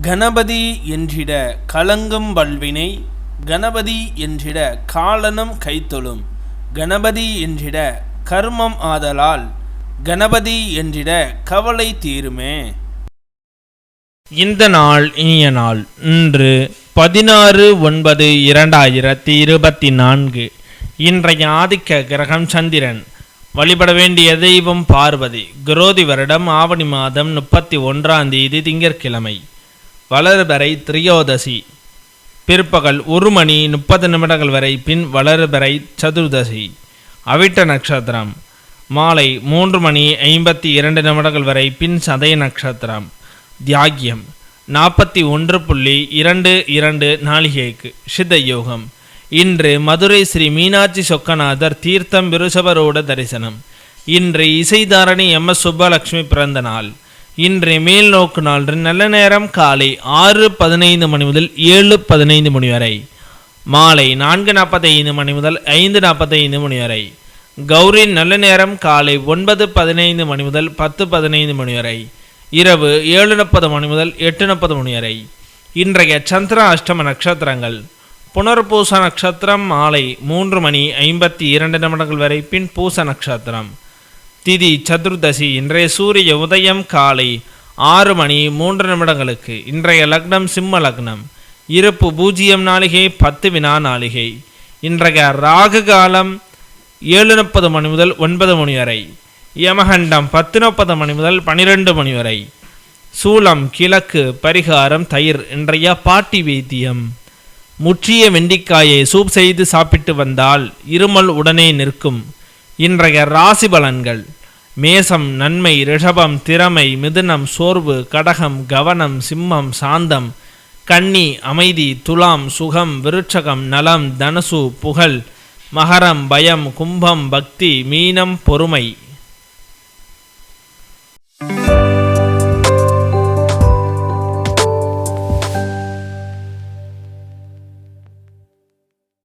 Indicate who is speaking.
Speaker 1: கணபதி என்றிட கலங்கும் வல்வினை கணபதி என்றிட காலனும் கைத்தொழும் கணபதி என்றிட கர்மம் ஆதலால் கணபதி என்றிட கவலை தீருமே.
Speaker 2: இந்த நாள் இனிய நாள் இன்று பதினாறு ஒன்பது இரண்டாயிரத்தி இருபத்தி நான்கு இன்றைய ஆதிக்க கிரகம் சந்திரன் வழிபட வேண்டிய தெய்வம் பார்வதி குரோதி வருடம் ஆவணி மாதம் முப்பத்தி ஒன்றாம் தேதி திங்கட்கிழமை. வளர்பறை திரியோதசி. பிற்பகல் ஒரு மணி முப்பது நிமிடங்கள் வரை பின் வளர்பறை சதுர்தசி. அவிட்ட நட்சத்திரம். மாலை மூன்று மணி ஐம்பத்தி இரண்டு நிமிடங்கள் வரை பின் சதய நட்சத்திரம். தியாகியம். நாற்பத்தி ஒன்று புள்ளி இரண்டு இரண்டு நாளிகைக்கு சித்த யோகம். இன்று மதுரை ஸ்ரீ மீனாட்சி சொக்கநாதர் தீர்த்தம் விருஷபரோட தரிசனம். இன்று இசைதாரணி எம் எஸ் சுப்பலட்சுமி பிறந்த நாள். இன்றைய மேல் நோக்கு நாள் நல்ல நேரம் காலை ஆறு பதினைந்து மணி முதல் ஏழு பதினைந்து மணி வரை. மாலை நான்கு நாற்பத்தைந்து மணி முதல் ஐந்து நாற்பத்தைந்து மணி வரை. கௌரி நல்ல நேரம் காலை ஒன்பது பதினைந்து மணி முதல் பத்து பதினைந்து மணி வரை. இரவு ஏழு முப்பது மணி முதல் எட்டு முப்பது மணி வரை. இன்றைய சந்திர அஷ்டம நட்சத்திரங்கள். புனர்பூச நட்சத்திரம் மாலை மூன்று மணி ஐம்பத்தி இரண்டு நிமிடங்கள் வரை பின் பூச நட்சத்திரம். திதி சதுர்தசி இன்றைய சூரிய உதயம் காலை ஆறு மணி மூன்று நிமிடங்களுக்கு. இன்றைய லக்னம் சிம்ம லக்னம். இருப்பு பூஜ்ஜியம் நாளிகை பத்து வினா நாளிகை. இன்றைய ராகு காலம் ஏழு முப்பது மணி முதல் ஒன்பது மணி வரை. யமகண்டம் பத்து முப்பது மணி முதல் பனிரெண்டு மணி வரை. சூலம் கிழக்கு பரிகாரம் தயிர் இன்றைய பாட்டி வைத்தியம். முற்றிய வெண்டிக்காயை சூப் செய்து சாப்பிட்டு வந்தால் இருமல் உடனே நிற்கும். இன்றைய ராசி பலன்கள் மேசம் நன்மை ரிஷபம் திறமை மிதுனம் சோர்வு கடகம் கவனம் சிம்மம் சாந்தம். கன்னி அமைதி துலாம் சுகம் விருட்சகம் நலம் தனுசு புகழ். மகரம் பயம் கும்பம் பக்தி மீனம் பொறுமை.